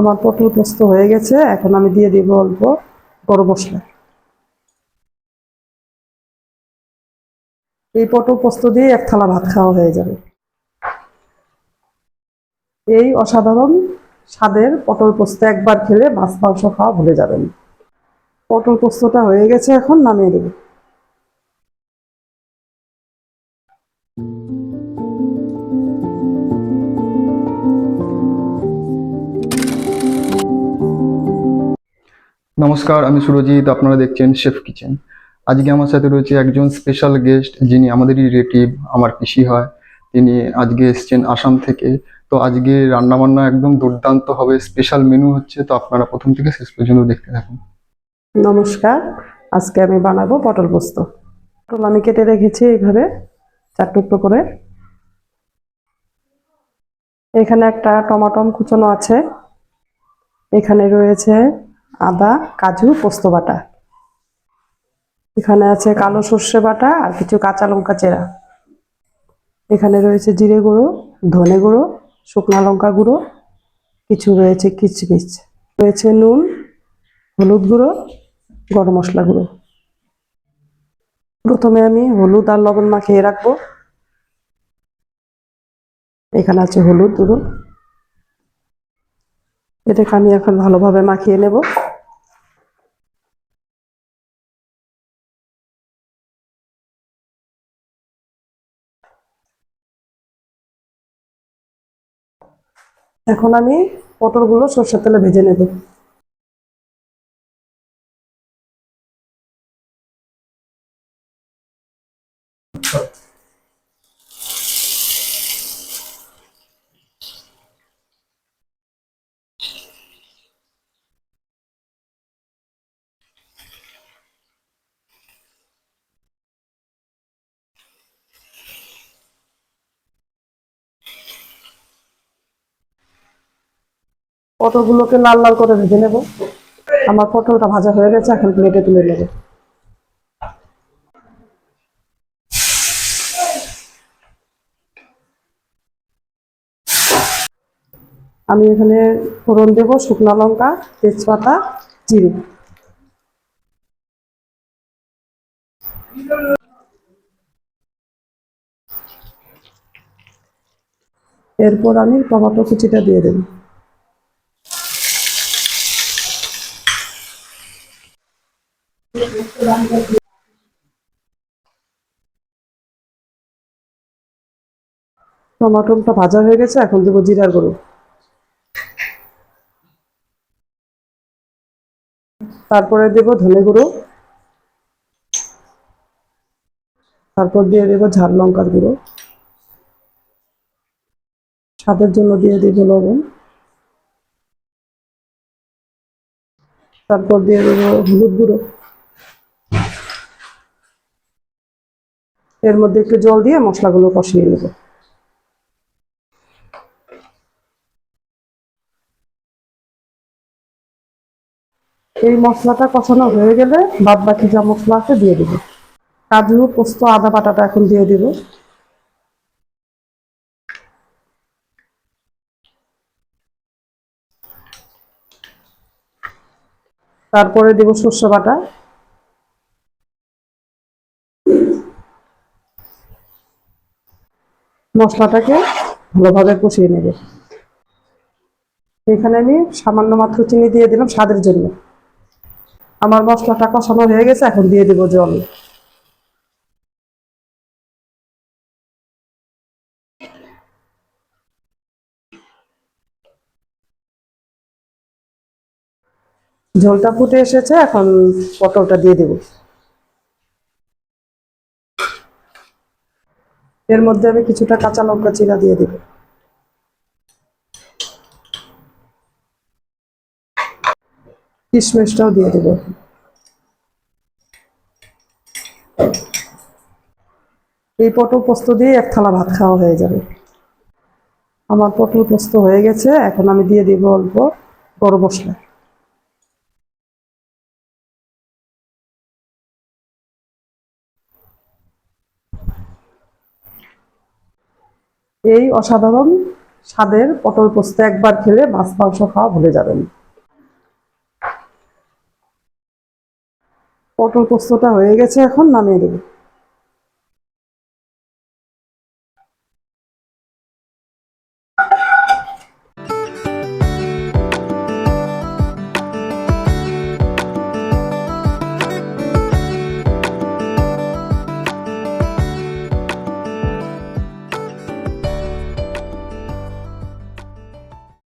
আমার পটল পোস্ত হয়ে গেছে, এখন আমি দিয়ে দিব অল্প গরম মশলা। এই পটল পোস্ত দিয়ে এক থালা ভাত খাওয়া হয়ে যাবে। এই অসাধারণ স্বাদের পটল পোস্ত একবার খেলে মাছ, মাংস খাওয়া ভুলে যাবেন। পটল পোস্তটা হয়ে গেছে, এখন নামিয়ে দেব। নমস্কার, আমি সুরজিৎ, আপনারা দেখছেন শেফ কিচেন আজকে আমার সাথে রয়েছে একজন স্পেশাল গেস্ট যিনি আমাদেরই রিলেটিভ আমার পিসি হয়। তিনি আজকে এসছেন আসাম থেকে। তো আজকে রান্নাবান্না একদম দুর্দান্ত হবে স্পেশাল মেনু হচ্ছে। তো আপনারা প্রথম থেকে শেষ পর্যন্ত দেখতে থাকুন। নমস্কার, আজকে আমি বানাবো পটল পোস্ত। পটল আমি কেটে রেখেছি এইভাবে, চার টুকরো করে। এখানে একটা টমাটম কুচনো আছে। এখানে রয়েছে আদা, কাজু, পোস্ত বাটা। এখানে আছে কালো সর্ষে বাটা আর কিছু কাঁচা লঙ্কা চেরা। এখানে রয়েছে জিরে গুঁড়ো, ধনে গুঁড়ো, শুকনো লঙ্কা গুঁড়ো, কিছু রয়েছে কিচমিচ। রয়েছে নুন, হলুদ গুঁড়ো, গরম মশলা গুঁড়ো। প্রথমে আমি হলুদ আর লবণ মাখিয়ে রাখব। এখানে আছে হলুদ, গুঁড়ো। এটাকে আমি এখন ভালোভাবে মাখিয়ে নেব। এখন আমি পটলগুলো সর্ষের তেলে ভেজে নেব। পটলগুলোকে লাল লাল করে ভেজে নেব। আমার পটলটা ভাজা হয়ে গেছে, এখন প্লেটে তুলে নেব। আমি এখানে ফোড়ন দেব, শুকনো লঙ্কা, তেজপাতা, জিরে। এরপর আমি টমেটো কুচিটা দিয়ে দেবো। টমাটোটা ভাজা হয়ে গেছে, এখন দেবো জিরার গুঁড়ো। তারপরে দেব ধনে গুঁড়ো। তারপর দিয়ে দেবো ঝাল লঙ্কার গুঁড়ো। স্বাদের জন্য দিয়ে দেব লবণ। তারপর দিয়ে দেবো হলুদ গুঁড়ো। এর মধ্যে একটু জল দিয়ে মশলাগুলো কষিয়ে নেব। এই মশলাটা কষানো হয়ে গেলে বাদ বাকি যা মশলা আছে দিয়ে দেবো। কাজু, পোস্ত, আদা বাটাটা এখন দিয়ে দেবো। তারপরে দেবো সর্ষে বাটা। মশলাটাকে ভালোভাবে কষিয়ে নেব। এখানে আমি সামান্য মাত্র চিনি দিয়ে দিলাম স্বাদের জন্য। আমার মশলাটা কষানো হয়ে গেছে, এখন দিয়ে দেবো জল। ঝোলটা ফুটে এসেছে, এখন পটলটা দিয়ে দেব। এর মধ্যে আমি কিছুটা কাঁচা লঙ্কা চিরা দিয়ে দেব। কিশমিশটাও দিয়ে দেব। এই পটল পোস্ত দিয়ে এক থালা ভাত খাওয়া হয়ে যাবে। আমার পটল পোস্ত হয়ে গেছে, এখন আমি দিয়ে দিব অল্প গরম মশলা। এই অসাধারণ স্বাদের পটল পোস্ত একবার খেলে মাছ, মাংস খাওয়া ভুলে যাবেন। পটল পোস্তটা হয়ে গেছে এখন, নামিয়ে দেবো।